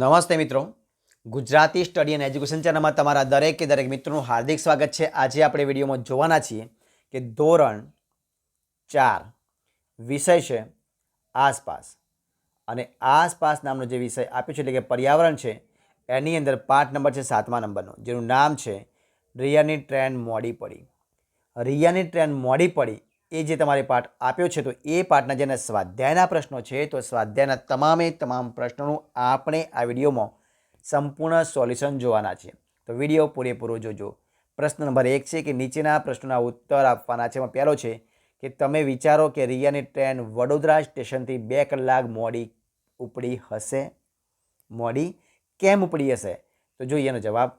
નમસ્તે મિત્રો. Gujarati study and education ચેનલમાં તમારા દરેક દરેક મિત્રોનું હાર્દિક સ્વાગત છે. આજે આપણે વિડીયોમાં જોવાના છીએ કે ધોરણ ચાર વિષય છે આસપાસ. અને આસપાસ નામનો જે વિષય આપ્યો છે એટલે કે પર્યાવરણ છે, એની અંદર પાઠ નંબર છે સાતમા નંબરનો, જેનું નામ છે રિયાની ટ્રેન મોડી પડી. રિયાની ટ્રેન મોડી પડી એ જે તમારે પાઠ આપ્યો છે, તો એ પાઠના જેના સ્વાધ્યાયના પ્રશ્નો છે, તો સ્વાધ્યાયના તમામે તમામ પ્રશ્નોનું આપણે આ વિડીયોમાં સંપૂર્ણ સોલ્યુશન જોવાના છે. તો વીડિયો પૂરેપૂરો જોજો. પ્રશ્ન નંબર એક છે કે નીચેના પ્રશ્નોના ઉત્તર આપવાના છે, એમાં પહેલો છે કે તમે વિચારો કે રિયાની ટ્રેન વડોદરા સ્ટેશનથી બે કલાક મોડી ઉપડી હશે. મોડી? કેમ ઉપડી હશે? તો જોઈએ એનો જવાબ.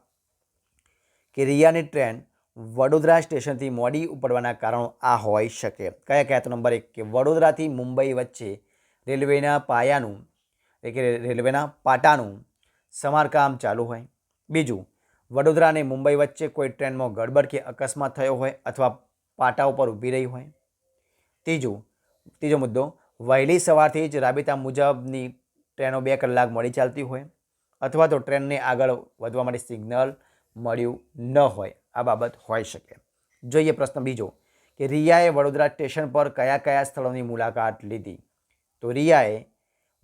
કે રિયાની ટ્રેન વડોદરા સ્ટેશનથી મોડી ઉપડવાના કારણો આ હોઈ શકે. કયા કયા તો નંબર એક કે વડોદરાથી મુંબઈ વચ્ચે રેલવેના પાયાનું એટલે કે રેલવેના પાટાનું સમારકામ ચાલુ હોય. બીજું, વડોદરા અને મુંબઈ વચ્ચે કોઈ ટ્રેનમાં ગડબડ કે અકસ્માત થયો હોય અથવા પાટા ઉપર ઊભી રહી હોય. ત્રીજું, ત્રીજો મુદ્દો, વહેલી સવારથી જ રાબેતા મુજબની ટ્રેનો બે કલાક મળી ચાલતી હોય અથવા તો ટ્રેનને આગળ વધવા માટે સિગ્નલ મળ્યું ન હોય. આ બાબત હોઈ શકે. જોઈએ પ્રશ્ન બીજો, કે રિયાએ વડોદરા સ્ટેશન પર કયા કયા સ્થળોની મુલાકાત લીધી? તો રિયાએ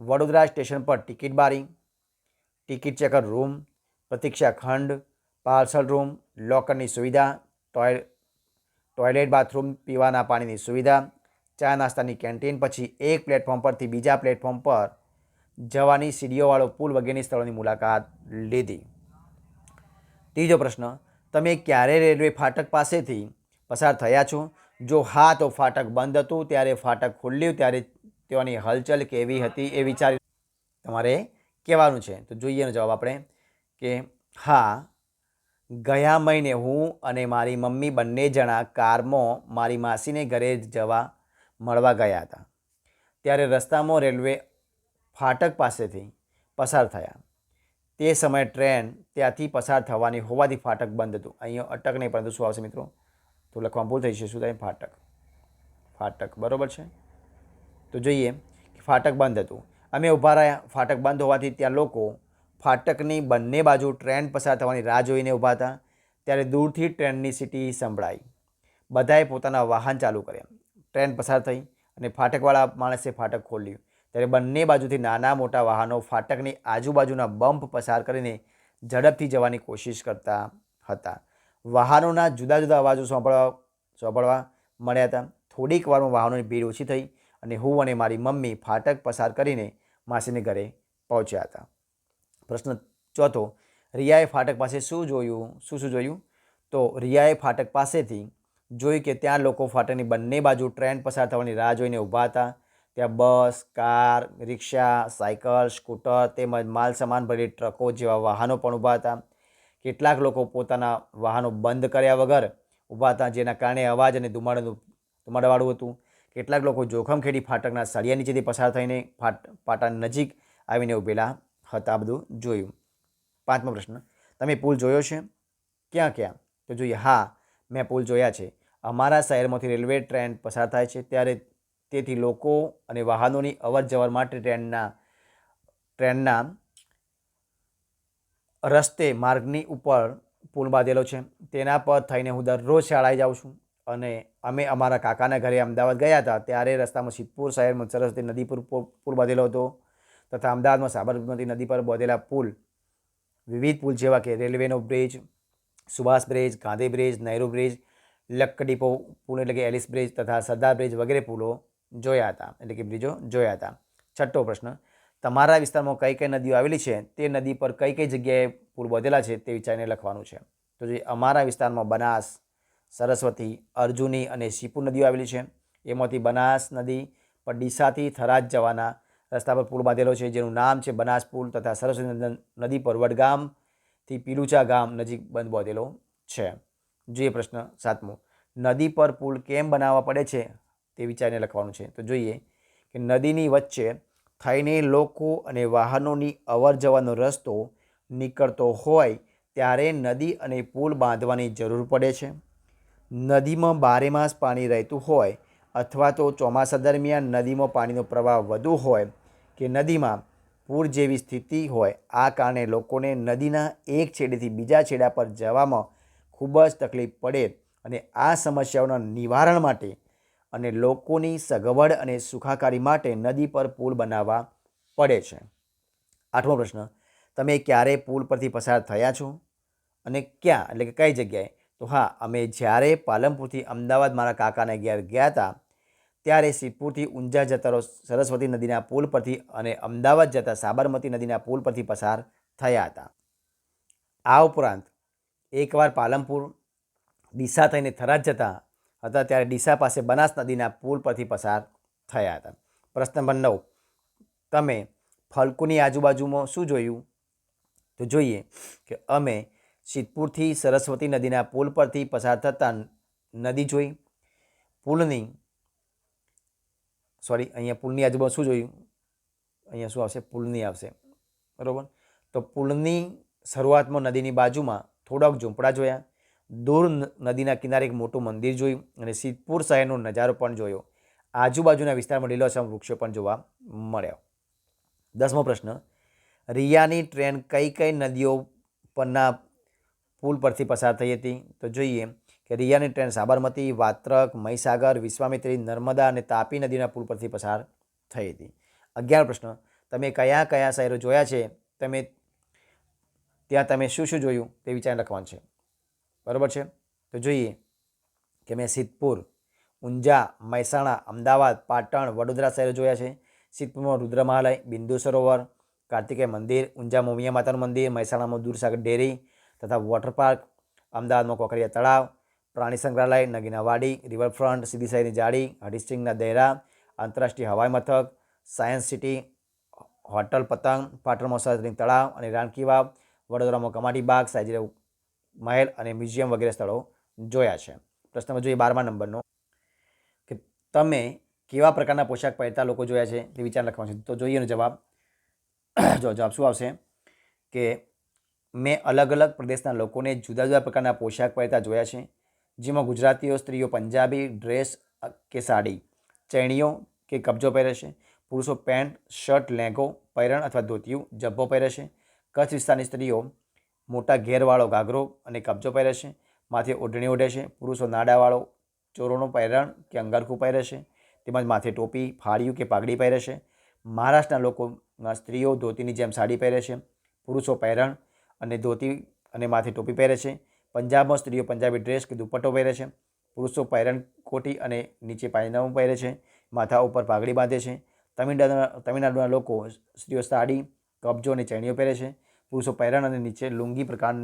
વડોદરા સ્ટેશન પર ટિકિટ બારી, ટિકિટ ચેકર રૂમ, પ્રતીક્ષા ખંડ, પાર્સલ રૂમ, લોકરની સુવિધા, ટોય, ટોયલેટ બાથરૂમ, પીવાના પાણીની સુવિધા, ચા નાસ્તાની કેન્ટીન, પછી એક પ્લેટફોર્મ પરથી બીજા પ્લેટફોર્મ પર જવાની સીડીઓવાળો પુલ વગેરેની સ્થળોની મુલાકાત લીધી. ત્રીજો પ્રશ્ન તમે ક્યારે રેલવે ફાટક પાસેથી પસાર થયા છો? જો હા, તો ફાટક બંધ હતું, ત્યારે ફાટક ખુલ્યું, ત્યારે તેઓની હલચલ કેવી હતી એ વિચારી તમારે કહેવાનું છે. તો જોઈએ એનો જવાબ આપણે કે, હા, ગયા મહિને હું અને મારી મમ્મી બંને જણા કારમાં મારી માસીને ઘરે જવા મળવા ગયા હતા. ત્યારે રસ્તામાં રેલવે ફાટક પાસેથી પસાર થયા. તે સમયે ટ્રેન ત્યાંથી પસાર થવાની હોવાથી ફાટક બંધ હતું. અહીંયા અટક નહીં, પરંતુ શું આવશે મિત્રો? તો લખવા ભૂલ થઈ છે શું થાય? ફાટક. ફાટક. બરાબર છે? તો જોઈએ કે ફાટક બંધ હતું. અમે ઊભા રહ્યા. ફાટક બંધ હોવાથી ત્યાં લોકો ફાટકની બંને બાજુ ટ્રેન પસાર થવાની રાહ જોઈને ઊભા હતા. ત્યારે દૂરથી ટ્રેનની સીટી સંભળાઈ. બધાએ પોતાના વાહન ચાલુ કર્યા. ટ્રેન પસાર થઈ અને ફાટકવાળા માણસે ફાટક ખોલ્યું. ત્યારે બંને બાજુથી નાના મોટા વાહનો ફાટકની આજુબાજુના બમ્પ પસાર કરીને ઝડપથી જવાની કોશિશ કરતા હતા. વાહનોના જુદા જુદા અવાજો સાંભળવા સાંભળવા મળ્યા હતા. થોડીક વારમાં વાહનોની ભીડ ઓછી થઈ અને હું અને મારી મમ્મી ફાટક પસાર કરીને માસીને ઘરે પહોંચ્યા હતા. પ્રશ્ન ચોથો, રિયાએ ફાટક પાસે શું જોયું, શું શું જોયું? તો રિયાએ ફાટક પાસેથી જોયું કે ત્યાં લોકો ફાટકની બંને બાજુ ટ્રેન પસાર થવાની રાહ જોઈને ઊભા હતા. ત્યાં bus, car, rickshaw, cycle, scooter તેમજ માલ સામાન ભરેલી ટ્રકો જેવા વાહનો પણ ઊભા હતા. કેટલાક લોકો પોતાના વાહનો બંધ કર્યા વગર ઊભા હતા, જેના કારણે અવાજ અને ધુમાડાનું ધુમાડાવાળું હતું. કેટલાક લોકો જોખમ ખેડી ફાટકના સળિયા નીચેથી પસાર થઈને ફાટ, પાટા નજીક આવીને ઊભેલા હતા. બધું જોયું. પાંચમો પ્રશ્ન. તમે પુલ જોયો છે? ક્યાં ક્યાં? તો જોઈએ, હા, મેં પુલ જોયા છે. અમારા શહેરમાંથી રેલવે ટ્રેન પસાર થાય છે, ત્યારે તેથી લોકો અને વાહનોની અવર જવર માટે ટ્રેનના ટ્રેનના રસ્તે માર્ગની ઉપર પુલ બાંધેલો છે. તેના પર થઈને હું દરરોજ શાળાએ જાઉં છું અને અમે અમારા કાકાના ઘરે અમદાવાદ ગયા હતા ત્યારે રસ્તામાં સિદ્ધપુર શહેરમાં સરસ્વતી નદી પર પુલ બાંધેલો હતો તથા અમદાવાદમાં સાબરમતી નદી પર બાંધેલા પુલ, વિવિધ પુલ જેવા કે રેલવેનો bridge, Subhash bridge, Gandhi bridge, Nehru bridge, લક્કડીપો પુલ એટલે કે એલિસ બ્રિજ તથા સરદાર બ્રિજ વગેરે પુલો જોયા હતા, એટલે કે બ્રિજો જોયા હતા. છઠ્ઠો પ્રશ્ન, તમારા વિસ્તારમાં કઈ કઈ નદીઓ આવેલી છે? તે નદી પર કઈ કઈ જગ્યાએ પુલ બાંધેલા છે તે વિચારીને લખવાનું છે. તો જે અમારા વિસ્તારમાં બનાસ, સરસ્વતી, અર્જુની અને શીપુ નદીઓ આવેલી છે. એમાંથી બનાસ નદી પર ડીસાથી થરાદ જવાના રસ્તા પર પુલ બાંધેલો છે, જેનું નામ છે બનાસ પુલ તથા સરસ્વતી નદી પર વડગામથી પીલુચા ગામ નજીક બંધ બાંધેલો છે. જોઈએ પ્રશ્ન સાતમો, નદી પર પુલ કેમ બનાવવા પડે છે? તે વિચારીને લખવાનું છે. તો જોઈએ કે નદીની વચ્ચે થઈને લોકો અને વાહનોની અવર જવરનો રસ્તો નીકળતો હોય ત્યારે નદી અને પુલ બાંધવાની જરૂર પડે છે. નદીમાં બારેમાસ પાણી રહેતું હોય અથવા તો ચોમાસા દરમિયાન નદીમાં પાણીનો પ્રવાહ વધુ હોય કે નદીમાં પૂર જેવી સ્થિતિ હોય, આ કારણે લોકોને નદીના એક છેડેથી બીજા છેડા પર જવામાં ખૂબ જ તકલીફ પડે અને આ સમસ્યાઓના નિવારણ માટે અને લોકોની સગવડ અને સુખાકારી માટે નદી પર પુલ બનાવવા પડે છે. આઠમો પ્રશ્ન, તમે ક્યારે પુલ પરથી પસાર થયા છો? અને ક્યાં, એટલે કે કઈ જગ્યાએ? તો હા, અમે જ્યારે પાલનપુરથી અમદાવાદ મારા કાકાને ઘેર ગયા હતા, ત્યારે સિદ્ધપુરથી ઊંઝા જતા સરસ્વતી નદીના પુલ પરથી અને અમદાવાદ જતા સાબરમતી નદીના પુલ પરથી પસાર થયા હતા. આ ઉપરાંત, એકવાર પાલનપુર દિશા થઈને થરાદ જતા હતા ત્યારે ડીસા પાસે બનાસ નદીના પુલ પરથી પસાર થયા હતા. પ્રશ્ન નંબર નવ, તમે ફલકુની આજુબાજુમાં શું જોયું? તો જોઈએ કે અમે સિદ્ધપુરથી સરસ્વતી નદીના પુલ પરથી પસાર થતાં નદી જોઈ. પુલની, સોરી, અહીંયા પુલની આજુબાજુ શું જોયું? અહીંયા શું આવશે? પુલની આવશે. બરાબર? તો પુલની શરૂઆતમાં નદીની બાજુમાં થોડાક ઝૂંપડા જોયા. દૂર નદીના કિનારે એક મોટું મંદિર જોયું અને સિદ્ધપુર શહેરનો નજારો પણ જોયો. આજુબાજુના વિસ્તારમાં લીલોછમ વૃક્ષો પણ જોવા મળ્યા. દસમો પ્રશ્ન, રિયાની ટ્રેન કઈ કઈ નદીઓ પરના પુલ પરથી પસાર થઈ હતી? તો જોઈએ કે રિયાની ટ્રેન સાબરમતી, વાત્રક, મહીસાગર, વિશ્વામિત્રી, નર્મદા અને તાપી નદીના પુલ પરથી પસાર થઈ હતી. અગિયાર પ્રશ્ન, તમે કયા કયા શહેરો જોયા છે? તમે, ત્યાં તમે શું શું જોયું તે વિચાર લખવાનું છે. બરાબર છે? તો જોઈએ કે મેં સિદ્ધપુર, ઊંઝા, મહેસાણા, અમદાવાદ, પાટણ, વડોદરા શહેરો જોયા છે. સિદ્ધપુરમાં રુદ્રમહાલય, બિંદુ સરોવર, કાર્તિકેય મંદિર, ઊંઝા મોમિયા માતાનું મંદિર, મહેસાણામાં દૂરસાગર ડેરી તથા વોટર પાર્ક, અમદાવાદમાં કોકરિયા તળાવ, પ્રાણી સંગ્રહાલય, નગીના વાડી, રિવરફ્રન્ટ સીધી સાઈની જાળી હરિસિંગના દહેરા આંતરરાષ્ટ્રીય હવાઈ મથક, સાયન્સ સિટી, હોટલ પતંગ પાટણમાં સહસ્ત્રીંગ તળાવ અને રાણકી વાવ, વડોદરામાં કમાટી બાગ સાયજીરા મહેલ અને મ્યુઝિયમ વગેરે સ્થળો જોયા છે. પ્રશ્નમાં જોઈએ બારમા નંબરનો. કે તમે કેવા પ્રકારના પોશાક પહેરતા લોકો જોયા છે તે વિચાર લખવાનો છે. તો જોઈએ જવાબ. જો જવાબ શું આવશે? કે મેં અલગ અલગ પ્રદેશના લોકોને જુદા જુદા પ્રકારના પોશાક પહેરતા જોયા છે. જેમાં ગુજરાતીઓ, સ્ત્રીઓ, પંજાબી ડ્રેસ કે સાડી, ચૈણીઓ કે કબજો પહેરે છે. પુરુષો પેન્ટ, શર્ટ, લેંગો પૈરણ અથવા ધોતિયું, જબ્બો પહેરે છે. કચ્છ વિસ્તારની સ્ત્રીઓ મોટા ઘેરવાળો ઘાઘરો અને કબજો પહેરે છે. માથે ઓઢણી ઓઢે છે. પુરુષો નાડાવાળો ચોરોનો પહેરણ કે અંગારખું પહેરે છે. તેમજ માથે ટોપી, ફાળિયું કે પાઘડી પહેરે છે. મહારાષ્ટ્રના લોકો સ્ત્રીઓ ધોતીની જેમ સાડી પહેરે છે. પુરુષો પહેરણ અને ધોતી અને માથે ટોપી પહેરે છે. પંજાબમાં સ્ત્રીઓ પંજાબી ડ્રેસ કે દુપટ્ટો પહેરે છે. પુરુષો પહેરણ કોટી અને નીચે પાયનામું પહેરે છે. માથા ઉપર પાઘડી બાંધે છે. તમિલનાડુના તમિલનાડુના લોકો સ્ત્રીઓ સાડી, કબજો અને ચણીઓ પહેરે છે. પુરુષો પહેરણ અને નીચે લુંગી પ્રકાર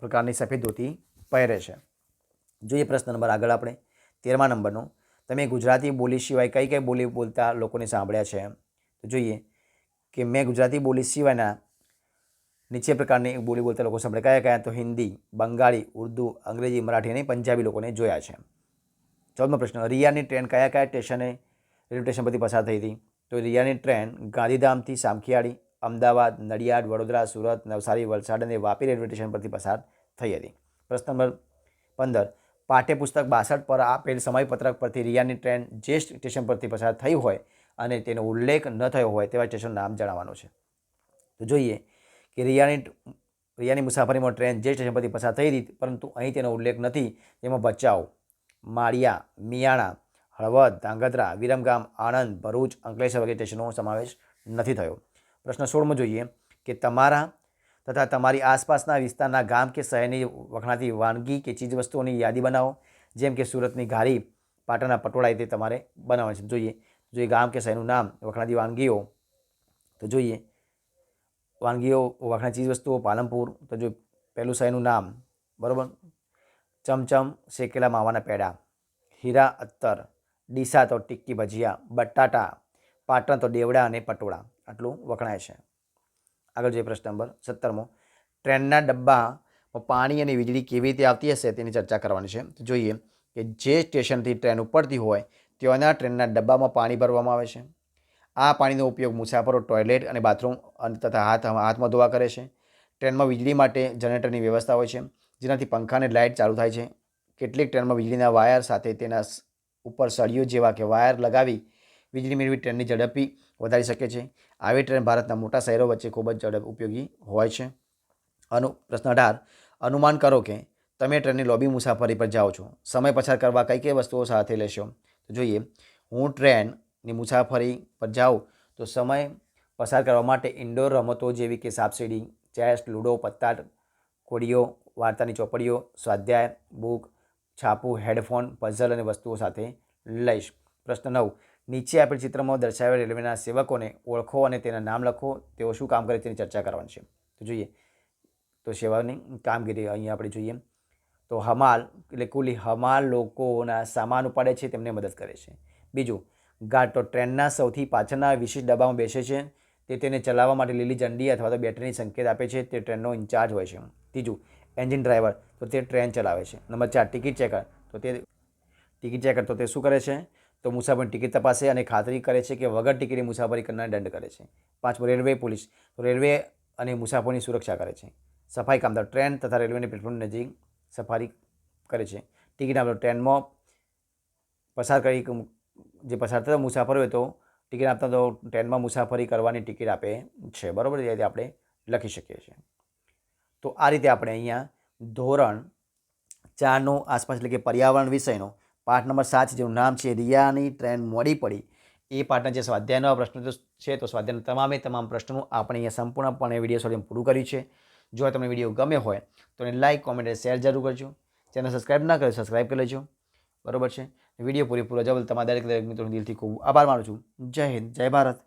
પ્રકારની સફેદ ધોતી પહેરે છે. જોઈએ પ્રશ્ન નંબર આગળ આપણે. તેરમા નંબરનો. તમે ગુજરાતી બોલી સિવાય કઈ કઈ બોલી બોલતા લોકોને સાંભળ્યા છે? તો જોઈએ કે મેં ગુજરાતી બોલી સિવાયના નીચે પ્રકારની બોલી બોલતા લોકો સાંભળે. કયા કયા? તો હિન્દી, બંગાળી, ઉર્દુ, અંગ્રેજી, મરાઠી અને પંજાબી લોકોને જોયા છે. ચૌદમો પ્રશ્ન. રિયાની ટ્રેન કયા કયા સ્ટેશને રેલવે સ્ટેશન પરથી પસાર થઈ હતી? તો રિયાની ટ્રેન ગાંધીધામથી સામખિયાળી અમદાવાદ, નડિયાદ, વડોદરા, સુરત, નવસારી, વલસાડ અને વાપી રેલવે સ્ટેશન પરથી પસાર થઈ હતી. પ્રશ્ન નંબર પંદર. પાઠ્યપુસ્તક બાસઠ પર આપેલ સમયપત્રક પરથી રિયાની ટ્રેન જે સ્ટેશન પરથી પસાર થઈ હોય અને તેનો ઉલ્લેખ ન થયો હોય તેવા સ્ટેશનનું નામ જણાવવાનું છે. તો જોઈએ કે રિયાની રિયાની મુસાફરીમાં ટ્રેન જે સ્ટેશન પરથી પસાર થઈ હતી, પરંતુ અહીં તેનો ઉલ્લેખ નથી. તેમાં ભચાઉ, માળિયા, મિયાણા, હળવદ, ધાંગધ્રા, વિરમગામ, આણંદ, ભરૂચ, અંકલેશ્વર વગેરે સ્ટેશનનો સમાવેશ નથી થયો. પ્રશ્ન સોળમાં જોઈએ કે તમારા તથા તમારી આસપાસના વિસ્તારના ગામ કે શહેરની વખણાતી વાનગી કે ચીજવસ્તુઓની યાદી બનાવો, જેમ કે સુરતની ઘારી, પાટણના પટોળા તે તમારે બનાવવાની છે. જોઈએ જોઈએ ગામ કે શહેરનું નામ વખણાતી વાનગીઓ, તો જોઈએ, વાનગીઓ વખણા ચીજવસ્તુઓ, પાલનપુર, તો જો પહેલું શહેરનું નામ, બરાબર? ચમચમ, શેકેલા માવાના પેડા, હીરા અત્તર, ડીસા તો ટિક્કી ભજીયા, બટાટા પાટણ તો દેવડા અને પટોળા આટલું વખણાય છે. આગળ જોઈએ પ્રશ્ન નંબર સત્તરમો. ટ્રેનના ડબ્બામાં પાણી અને વીજળી કેવી રીતે આવતી હશે તેની ચર્ચા કરવાની છે. જોઈએ કે જે સ્ટેશનથી ટ્રેન ઉપડતી હોય ત્યાંના ટ્રેનના ડબ્બામાં પાણી ભરવામાં આવે છે. આ પાણીનો ઉપયોગ મુસાફરો ટોયલેટ અને બાથરૂમ તથા હાથ હાથમાં ધોવા કરે છે. ટ્રેનમાં વીજળી માટે જનરેટરની વ્યવસ્થા હોય છે, જેનાથી પંખા અને લાઇટ ચાલુ થાય છે. કેટલીક ટ્રેનમાં વીજળીના વાયર સાથે તેના ઉપર સળિયો જેવા કે વાયર લગાવી વીજળી મેળવી ટ્રેનની ઝડપી વધારી શકે છે. આવી ટ્રેન ભારતના મોટા શહેરો વચ્ચે ખૂબ જ ઝડપ ઉપયોગી હોય છે. અનુ, પ્રશ્ન અઢાર. અનુમાન કરો કે તમે ટ્રેનની લોબી મુસાફરી પર જાઓ છો. સમય પસાર કરવા કઈ કઈ વસ્તુઓ સાથે લેશો? તો જોઈએ. હું ટ્રેનની મુસાફરી પર જાઉં તો સમય પસાર કરવા માટે ઇન્ડોર રમતો જેવી કે સાપસીડી, ચેસ, લૂડો, પત્તા, કોડીઓ, વાર્તાની ચોપડીઓ, સ્વાધ્યાય, બુક, છાપું, હેડફોન, પઝલ અને વસ્તુઓ સાથે લઈશ. પ્રશ્ન નવ. નીચે આપેલ ચિત્રમાં દર્શાવેલ રેલવેના સેવકોને ઓળખો અને તેના નામ લખો. તેઓ શું કામ કરે તેની ચર્ચા કરવાની છે. તો જોઈએ. તો સેવાની કામગીરી અહીંયા આપણે જોઈએ. તો હમાલ એટલે કુલી હમાલ લોકોના સામાન ઉપાડે છે, તેમને મદદ કરે છે. બીજું, ગાર્ડ તો ટ્રેનના સૌથી પાછળના વિશિષ્ટ ડબ્બામાં બેસે છે. તે તેને ચલાવવા માટે લીલી ઝંડી અથવા તો બેટરીની સંકેત આપે છે. તે ટ્રેનનો ઇન્ચાર્જ હોય છે. ત્રીજું, એન્જિન ડ્રાઈવર તો તે ટ્રેન ચલાવે છે. નંબર ચાર, ટિકિટ ચેકર તો તે, ટિકિટ ચેકર તો તે શું કરે છે? તો મુસાફરની ટિકિટ તપાસે અને ખાતરી કરે છે કે વગર ટિકિટની મુસાફરી કરનાર દંડ કરે છે. પાંચમું રેલવે પોલીસ, તો રેલવે અને મુસાફરોની સુરક્ષા કરે છે. સફાઈ કામદાર ટ્રેન તથા રેલવેની પ્લેટફોર્મ નજીક સફારી કરે છે. ટિકિટ આપતો ટ્રેનમાં પસાર કરી જે પસાર થતા મુસાફર હોય તો ટિકિટ આપતા તો ટ્રેનમાં મુસાફરી કરવાની ટિકિટ આપે છે. બરાબર? એ આપણે લખી શકીએ છીએ. તો આ રીતે આપણે અહીંયા ધોરણ ચારનો આસપાસ એટલે કે પર્યાવરણ વિષયનો પાઠ નંબર સાત જેનું નામ છે, રિયાની ટ્રેન મોડી પડી. એ પાઠના જે સ્વાધ્યાયનો પ્રશ્નો છે, તો સ્વાધ્યાયના તમામે તમામ પ્રશ્નોનું આપણે અહીંયા સંપૂર્ણપણે વીડિયો સોલ્યુશન પૂરું કર્યું છે. જો તમને વીડિયો ગમે હોય, તો એને લાઇક કોમેન્ટ અને શેર જરૂર કરજો. ચેનલ સબસ્ક્રાઇબ ના કરે સબસ્ક્રાઇબ કરી લેજો. બરોબર છે? વીડિયો પૂરેપૂરો જબલ તમારા દરેક દરેક મિત્રોને દિલથી ખૂબ આભાર માનું છું. જય હિન્દ, જય ભારત.